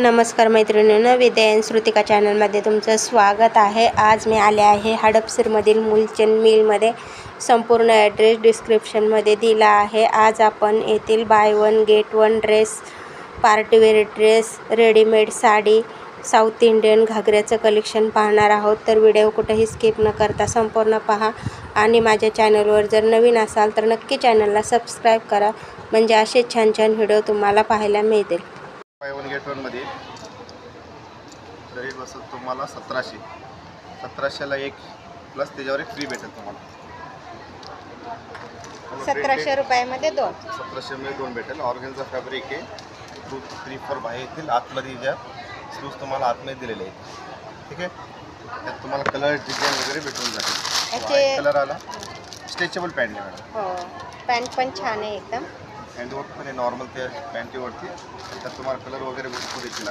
नमस्कार मैत्रिणीनं विद्यायन श्रुतिका चॅनलमध्ये तुमचं स्वागत आहे. आज मी आले आहे हडपसरमधील मुलचंद मिलमध्ये. संपूर्ण ॲड्रेस डिस्क्रिप्शनमध्ये दिला आहे. आज आपण येथील buy one get one dress party wear dress readymade sari south Indian घागऱ्याचं collection पाहणार आहोत. तर व्हिडिओ कुठेही स्किप न करता संपूर्ण पहा. आणि माझ्या चॅनलवर जर नवीन असाल तर नक्की चॅनलला सबस्क्राईब करा. म्हणजे असे छान छान व्हिडिओ तुम्हाला पाहायला मिळतील. बाय वन गेट वनमध्ये रेट बसत तुम्हाला सतराशे. सतराशेला एक प्लस त्याच्यावर एक फ्री भेटेल तुम्हाला. सतराशे रुपयामध्ये दोन. सतराशेमध्ये दोन भेटेल. ऑर्गनचा फॅब्रिक आहे. टू थ्री फोर बाहेर येतील. आतमध्ये ज्या स्लूज तुम्हाला आतमध्ये दिलेले आहेत. ठीक आहे? त्यात तुम्हाला कलर डिझाईन वगैरे भेटून जातील. कलर आला. स्ट्रेचेबल पॅन्ट आहे मॅडम. हो. पॅन्ट पण छान आहे एकदम. हँडवर्क पण आहे नॉर्मल त्या पॅन्टीवरती त्यात तुम्हाला कलर वगैरे भरपूर येतील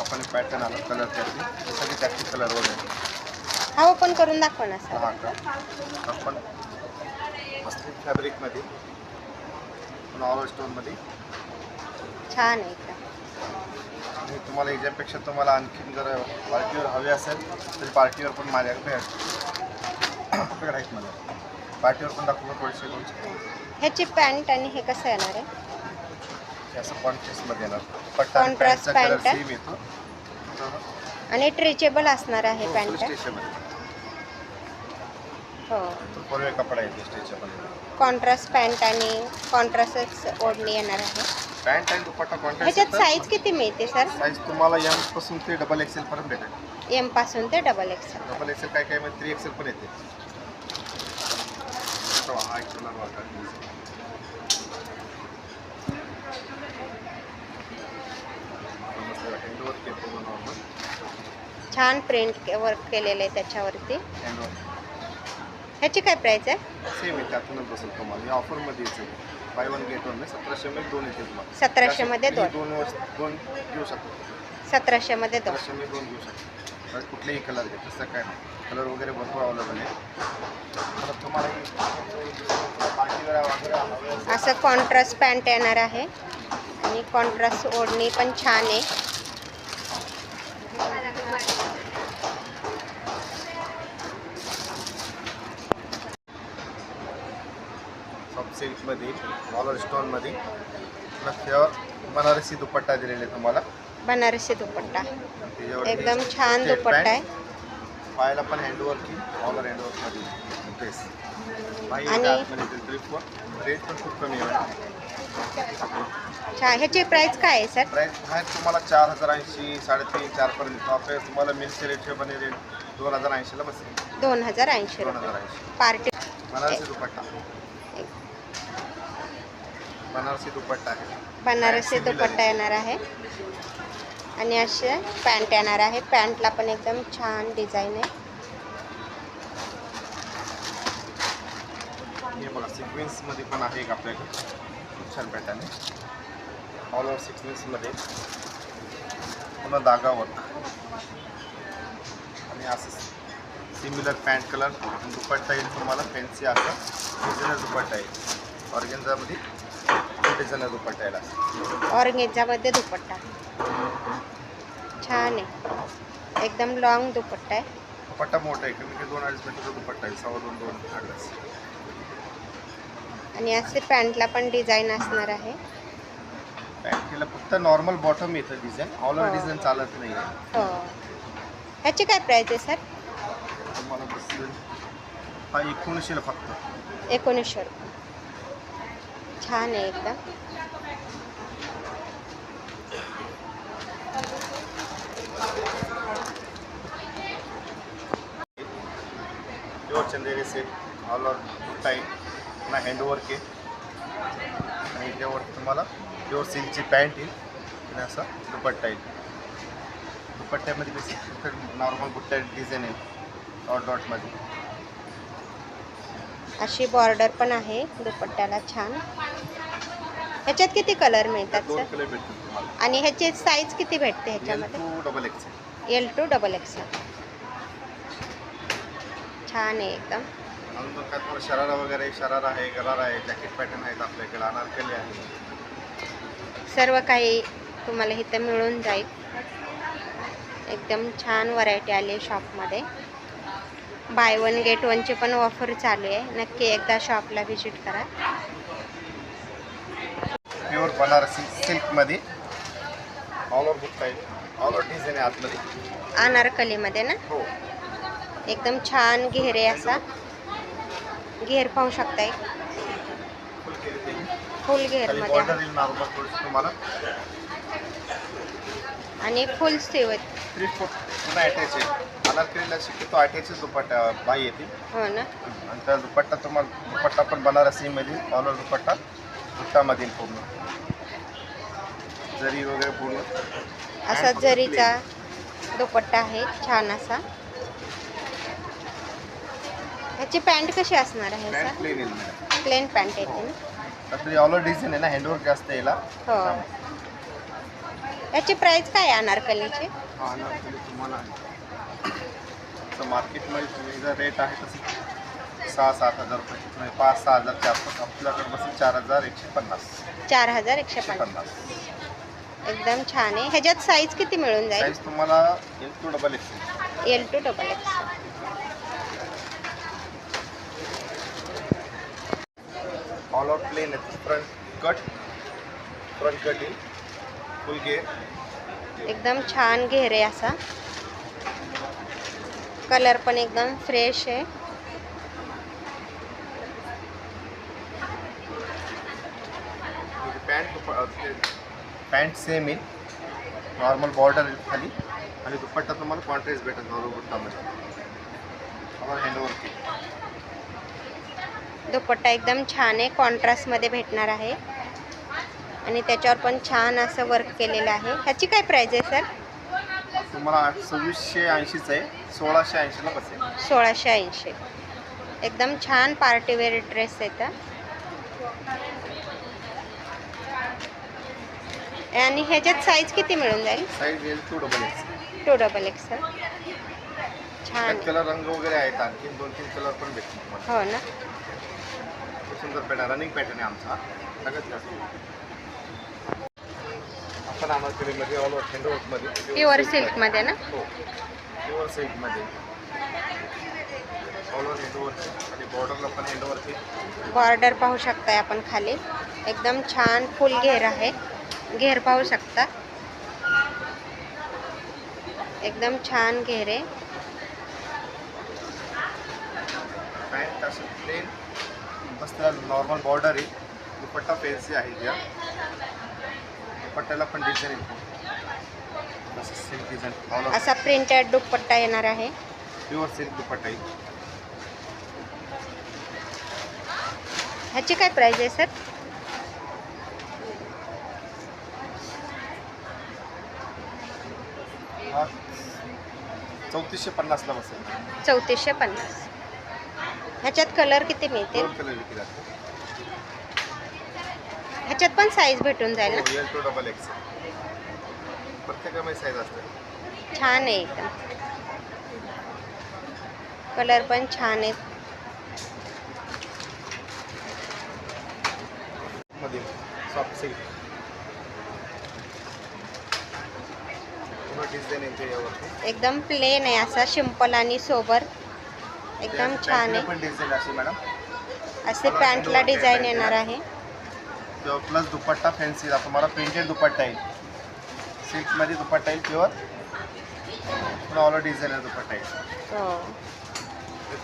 आपण पॅटर्न आला कलर त्याची. ते सगळे त्याचे कलर वगैरे. हा ओपन करून दाखवा ना सर. हा का? आपण मस्लिन फॅब्रिकमध्ये नॉर्मल स्टोनमध्ये छान आहे आणि तुम्हाला याच्यापेक्षा तुम्हाला आणखीन जर पार्टीवर हवे असेल तरी पार्टीवर पण माझ्याकडे आहेत. मला पार्टीवर पण दाखवलं थोडेसे दोनशे ह्याची पॅन्ट आणि हे कसं येणार आहे? हे असं कॉन्ट्रास्टमध्ये येणार. पट्टा आणि Contrast पॅन्टचा कलर pant आहे. सेम येतो. आणि ट्रेचेबल असणार आहे पॅन्ट. स्टेशनमध्ये हो. तो कपडा येतो कॉन्ट्रास्ट पॅन्ट आणि कॉन्ट्रास्टच ओढणी येणार आहे. पॅन्ट आणि दुपट्टा ह्याच्यात कॉन्ट्रास्ट साईज किती मिळते सर साईज तुम्हाला एमपासून ते डबल एक्सेल पर्यंत भेटेल. एमपासून ते डबल एक्सेल डबल एक्सेल काय काय थ्री एक्सेल पण येते. कलर वाटत छान प्रिंट वर्क केलेलं आहे त्याच्यावरती. ह्याची काय प्राईस आहे? सेम आहे त्यातूनच बसेल तुम्हाला. या ऑफरमध्ये बाय वन गेट वन सतराशे मध्ये दोन येते तुम्हाला. सतराशेमध्ये दोन. हे दोन. वर्ष दोन घेऊ शकतो. दोन. सतराशे मध्ये दोन घेऊ शकतो. कुठलेही कलर घ्या तसं काय कलर वगैरे भरपूर अवेलेबल आहे. तुम्हाला असं कॉन्ट्रास्ट पॅन्ट येणार आहे. आणि कॉन्ट्रास्ट ओढणी पण छान आहे. सिल्कमध्ये डॉलर स्टोनमध्ये प्लस बनारसी दुपट्टा दिलेला आहे तुम्हाला. बनारसी दुपट्टा. एकदम छान दुपट्टा आहे. pant, पायाला पण हँडवर्किंग डॉलर हँडवर्कमध्ये ड्रेस रेट पण खूप कमी आहे. छान ह्याची प्राईस काय आहे सर प्राईस आहे तुम्हाला चार हजार ऐंशी साडेतीन चारपर्यंत. येतो आपल्या तुम्हाला मिल्क रेटचे पण रेट दोन हजार ऐंशीला बसेल. दोन हजार ऐंशी दोन हजार ऐंशी. पार्टी बनारसी दुपट्टा. बनारसी दुपट्टा आहे. बनारसी दुपट्टा येणार आहे. आणि असे पॅन्ट येणार आहे. पॅन्टला पण एकदम छान डिझाईन आहे. हे बघा सिक्वेन्समध्ये पण आहे एक आपल्याकडे. खूप छान पॅटर्न आहे. ऑल ओव्हर सिक्वेन्समध्ये पुन्हा धागा वर्क आणि असं सिमिलर पॅन्ट कलर दुपट्टा येईल तुम्हाला फॅन्सी असं डिझायनर दुपट्टा येईल. ऑर्गेन्झामध्ये डिझायनर दुपट्टा येईल ऑर्गेन्झामध्ये दुपट्टा. छान आहे. एकदम लॉंग दुपट्टा आहे. दुपट्टा मोठा आहे कमी दोन अडीच मीटरचा दुपट्टा आहे सव्वा दोन दोन अडीच आणि असे पॅन्टला पण डिझाईन असणार आहे. पॅन्टीला फक्त नॉर्मल बॉटम येतं डिझाईन ऑल ओव्हर. डिझाईन चालत नाही हो. ह्याची काय प्राईस आहे सर तुम्हाला बसेल हा एकोणीसशेला फक्त. एकोणीसशे रुपये. छान आहे एकदम. चंदेरी सेट ऑल ओव्हर बुट्टा आहे पुन्हा हँडवर्क आहे. आणि त्यावर तुम्हाला प्युअर सिल्कची पॅन्ट येईल आणि असा दुपट्टा येईल दुपट्ट्यामध्ये बेसिक नॉर्मल बुट्टा डिझाईन आहे. डॉट डॉटमध्ये अशी बॉर्डर पण आहे दुपट्ट्याला छान. ह्याच्यात किती कलर मिळतात दोन सर कलर भेटतील तुम्हाला. आणि ह्याची साईज किती भेटते एल ह्याच्यामध्ये two double X L two double X छान आहे एकदम. काय शरारा वगैरे शरारा आहे गरारा आहे जॅकेट पॅटर्न आहेत आपल्याकडे अनारकली आहे. सर्व काही तुम्हाला इथं मिळून जाईल. एकदम छान व्हरायटी आली आहे शॉपमध्ये बाय वन गेट वनची पण ऑफर चालू आहे. नक्की एकदा शॉपला व्हिजिट करा. प्युअर बनारसी सिल्कमध्ये all over book type all over design आहे आतमध्ये. अनारकलीमध्ये ना? हो. एकदम छान घेरे असा. घेर पाहू शकताय. फुल आहे. थोडीशी तुम्हाला. आणि फुल स्लीव थ्री फोर पुन्हा अटॅच आहे. अनारकलीला शक्यतो अटॅचच दुपट्टा बाई येते. हो ना. आणि त्या दुपट्टा तुम्हाला दुपट्टा पण बनारसीमध्ये ऑल ओव्हर दुपट्टा पूर्ण. जरी वगैरे पूर्ण. असा जरीचा दुपट्टा आहे छान असा. ह्याची पॅन्ट कशी असणार आहे पॅन्ट सर प्लेन येईल मॅडम प्लेन पॅन्ट येते ना? आपली ऑल डिझाईन आहे ना हँडवर्क जास्त याला. हो. याची प्राइस काय आहे अनारकलीची? हा अनारकली तुम्हाला तर मार्केटमध्ये तुम्ही जर रेट आहे तसं सहा सात हजार रुपये. म्हणजे पाच सहा हजारच्या आसपास. आपल्याकडे बसेल चार हजार एकशे पन्नास. चार हजार एकशे एकशे पन्नास. पन्नास. एकदम छान आहे. ह्याच्यात साईज किती मिळून जाईल? साईज तुम्हाला L two double X L two double X all out plain आहे फ्रंट कट फ्रंट कट येईल फुल घे एकदम छान घेरे असा. कलर पण एकदम फ्रेश आहे. पॅन्ट पॅन्ट सेम येईल नॉर्मल बॉर्डर खाली. आणि दुपट्टा तुम्हाला कॉन्ट्रेस्ट भेटेल नॉर्मल हँडवर्क आहे दुपट्टा एकदम छान आहे कॉन्ट्रास्टमध्ये भेटणार आहे. आणि त्याच्यावर पण छान असं वर्क केलेलं आहे. ह्याची काय प्राईज आहे सर तुम्हाला सव्वीसशे ऐंशीच आहे सोळाशे ऐंशीला बसेल. सोळाशे ऐंशी. एकदम छान पार्टीवेअर ड्रेस येतं आणि ह्याच्यात साईज किती मिळून जाईल? साईज येईल two double X two double X छान. कलर रंग वगैरे आहेत आणखी दोन तीन कलर पण भेटतील हो ना. सुंदर पॅटर्न रनिंग पॅटर्न आहे आमचा. सगळ्यात जास्त. आपण अनारकलीमध्ये ऑल ओव्हर हँडवर्कमध्ये प्युअर सिल्कमध्ये ना? हो. प्युअर सिल्कमध्ये ऑल ओव्हर हँडवर्क आणि बॉर्डरला पण हँडवर्क आहे. बॉर्डर पाहू शकताय आपण खाली. एकदम छान फुल घेर आहे. घेर पाहू शकता. एकदम छान घेर आहे. पॅन्ट असं प्लेन बस त्याला नॉर्मल बॉर्डर आहे. दुपट्टा फॅन्सी आहे या. दुपट्ट्याला पण डिझाईन आहे असं सिल्क डिझाईन असा प्रिंटेड दुपट्टा येणार आहे. प्युअर सिल्क दुपट्टा आहे. ह्याची काय प्राईज आहे सर चौतीसशे पन्नासला बसेल. चौतीसशे पन्नास. ह्याच्यात कलर किती मिळतील? दोन कलर विकले जाते ह्याच्यात पण साईज भेटून जाईल ना. हो एल टू डबल एक्स प्रत्येकामध्ये साईज असते छान आहे एकदम. कलर पण छान आहे मध्ये सॉफ्ट सिल्क पूर्ण डिझाईन येते यावरती. एकदम प्लेन आहे असा सिंपल आणि सोबर एकदम छान आहे. पण डिझाईन मॅडम असे पॅन्टला डिझाईन येणार आहे. प्लस दुपट्टा फॅन्सी तुम्हाला प्रिंटेड दुपट्टा येईल. सिल्कमध्ये दुपट्टा येईल प्युअर ऑल डिझाईनर दुपट्टा येईल. हो.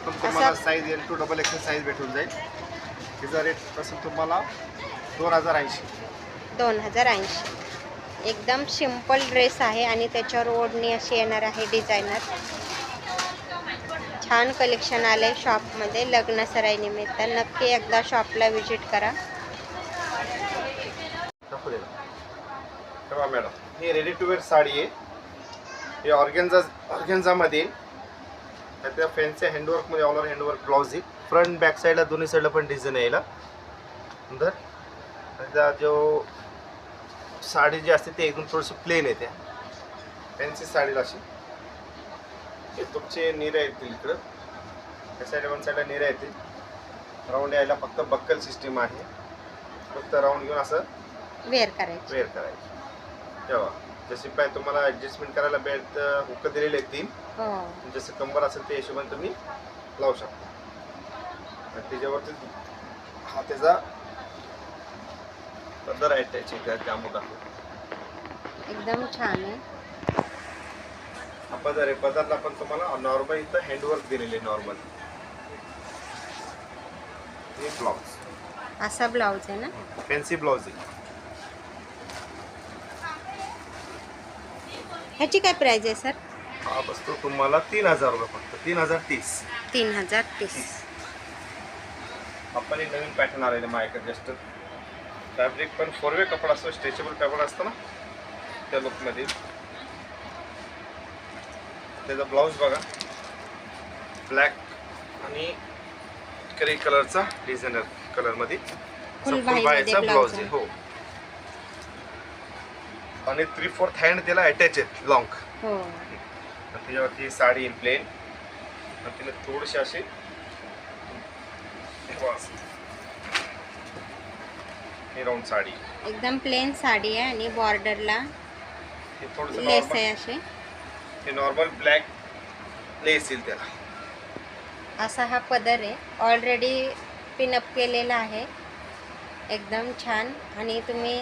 तुम्हाला size L two double X L size भेटून जाईल. तिचा रेट तसं तुम्हाला दोन हजार ऐंशी. दोन हजार ऐंशी. एकदम सिंपल ड्रेस आहे आणि त्याच्यावर ओढणी अशी येणार आहे डिझायनर छान कलेक्शन आलं आहे शॉपमध्ये लग्नसराईनिमित्त नक्की एकदा शॉपला व्हिजिट करा. तेव्हा मॅडम ही रेडी टू वेअर साडी आहे. हे ऑर्गेन्झा ऑर्गेन्झामध्ये येईल. त्या फॅन्सी हँडवर्कमध्ये ऑल ओव्हर हँडवर्क ब्लाऊज येईल फ्रंट बॅक साईडला दोन्ही साईडला पण डिझाईन यायला नंतर आणि त्या जो साडी जी असते ती एकदम थोडीशी प्लेन येते फॅन्सी साडीला अशी. हे तुमचे निऱ्या येतील इकडं. त्या साईड वन साईडला निऱ्या येतील. राऊंड यायला फक्त बक्कल सिस्टीम आहे. फक्त राऊंड घेऊन असं वेअर करायची. वेअर करायची. तेव्हा जसे पाय तुम्हाला ऍडजस्टमेंट करायला बेल्ट हुक दिलेले तीन हो. जसं कंबर असेल त्या हिशोबाने तुम्ही लावू शकता. त्याच्यावरती हा त्याचा पदर आहे त्याची त्या त्यामुळे एकदम छान आहे. हा पदर आहे. पदरला पण तुम्हाला नॉर्मल इथं हँडवर्क दिलेले नॉर्मल हे ब्लाउज असा ब्लाऊज आहे ना? फॅन्सी ब्लाउज आहे. ह्याची काय प्राइस आहे सर हा बसतो तुम्हाला तीन हजार रुपये फक्त. तीन हजार तीस. तीन हजार तीस. आपण एक नवीन पॅटर्न आलेले माझ्याकडे जस्ट फॅब्रिक पण फोरवे कपडा असतो स्ट्रेचेबल कपडा असतो ना? त्या लुकमध्ये त्याचा ब्लाऊज बघा. ब्लॅक आणि ग्रे कलरचा डिझायनर कलरमध्ये blouse ब्लाऊज आहे. हो. आणि थ्री फोर्थ हँड त्याला अटॅच आहे लॉंग हो. त्याच्यावरती साडी येईल प्लेन आणि तिला थोडेसे असे हे राऊंड साडी. एकदम प्लेन साडी आहे आणि बॉर्डरला लेस आहे असे. हे नॉर्मल ब्लॅक लेस येईल त्याला. असा हा पदर आहे. ऑलरेडी पिनअप केलेला आहे. एकदम छान. आणि तुम्ही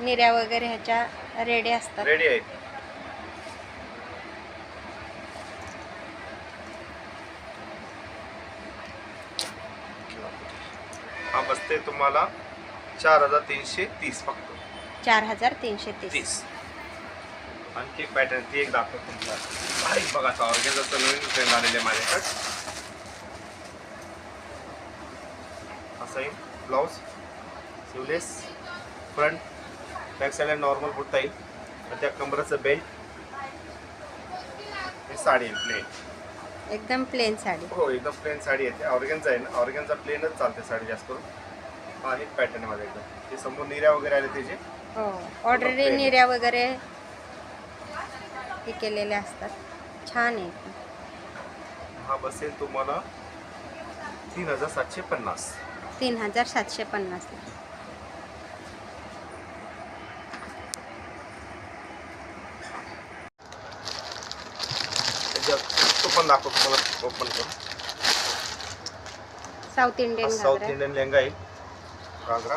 निर्या वगैरे ह्याच्या रेडी असतात. रेडी आहे. हा बसते तुम्हाला चार हजार तीनशे तीस फक्त. चार हजार तीनशे तीस. आणखी एक पॅटर्न ती एक दाखवतो तुम्हाला. भारी बघा आता ऑर्गेन्झाचं नवीन ट्रेंड आलेले माझ्याकडे. असा येईल ब्लाऊज सिवलेस फ्रंट बॅक साईडला नॉर्मल बुट्टा येईल. आणि त्या कमराचं बेल्ट हे साडी येईल प्लेन एकदम प्लेन साडी. हो एकदम प्लेन साडी येते ऑर्गेन्झा आहे ना? ऑर्गेन्झा प्लेनच चालते साडी जास्त करून. हा एक पॅटर्न आहे माझा एकदम ते समोर निर्या वगैरे आले त्याचे. हो ऑलरेडी plain. निर्या वगैरे हे केलेले असतात. छान आहे हा बसेल तुम्हाला तीन हजार सातशे पन्नास. तीन हजार सातशे पन्नास. त्याच्यात तो पण दाखवतो तुम्हाला ओपन करून. South Indian south ghagra. Indian lehenga आहे. घागरा.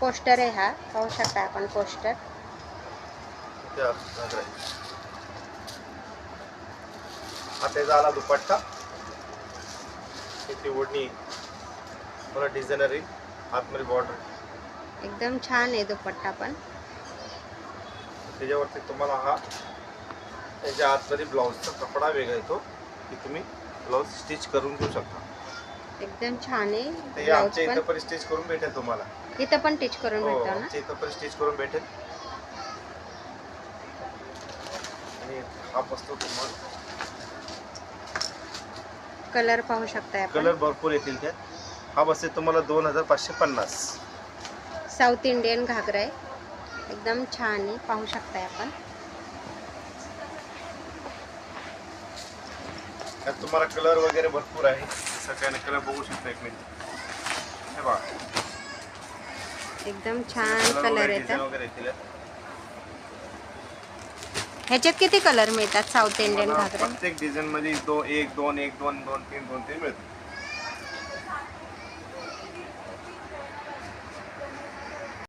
पोस्टर आहे हा पाहू शकता आपण पोस्टर. त्या. हा त्याचा आला दुपट्टा. इथे ओढणी मला डिझायनर येईल आतमध्ये बॉर्डर एकदम छान आहे दुपट्टा पण. त्याच्यावरती तुम्हाला हा त्याच्या आतमध्ये ब्लाऊजचा कपडा वेगळा येतो. की तुम्ही ब्लाऊज स्टिच करून घेऊ शकता. एकदम छान आहे. आमच्या इथं पण. स्टिच करून भेटेल तुम्हाला. इथं पण टिच करून हो भेटतो ना? आमच्या इथं पण स्टिच करून भेटेल आणि हा बसतो तुम्हाला कलर पाहू शकताय आपण? कलर भरपूर येतील त्यात. हा बसेल तुम्हाला दोन हजार पाचशे पन्नास. साऊथ इंडियन घागरा आहे एकदम छान आहे. पाहू शकताय आपण. त्यात तुम्हाला कलर वगैरे भरपूर आहे. सगळ्यांना कलर बघू शकता एक मिनिट. हे बघा. एकदम छान कलर कलर वगैरे येतात वगैरे येतील यात. ह्याच्यात किती कलर मिळतात? South Indian ghagra? प्रत्येक डिझाईन मध्ये दो एक दोन एक दोन दोन तीन दोन तीन मिळतील.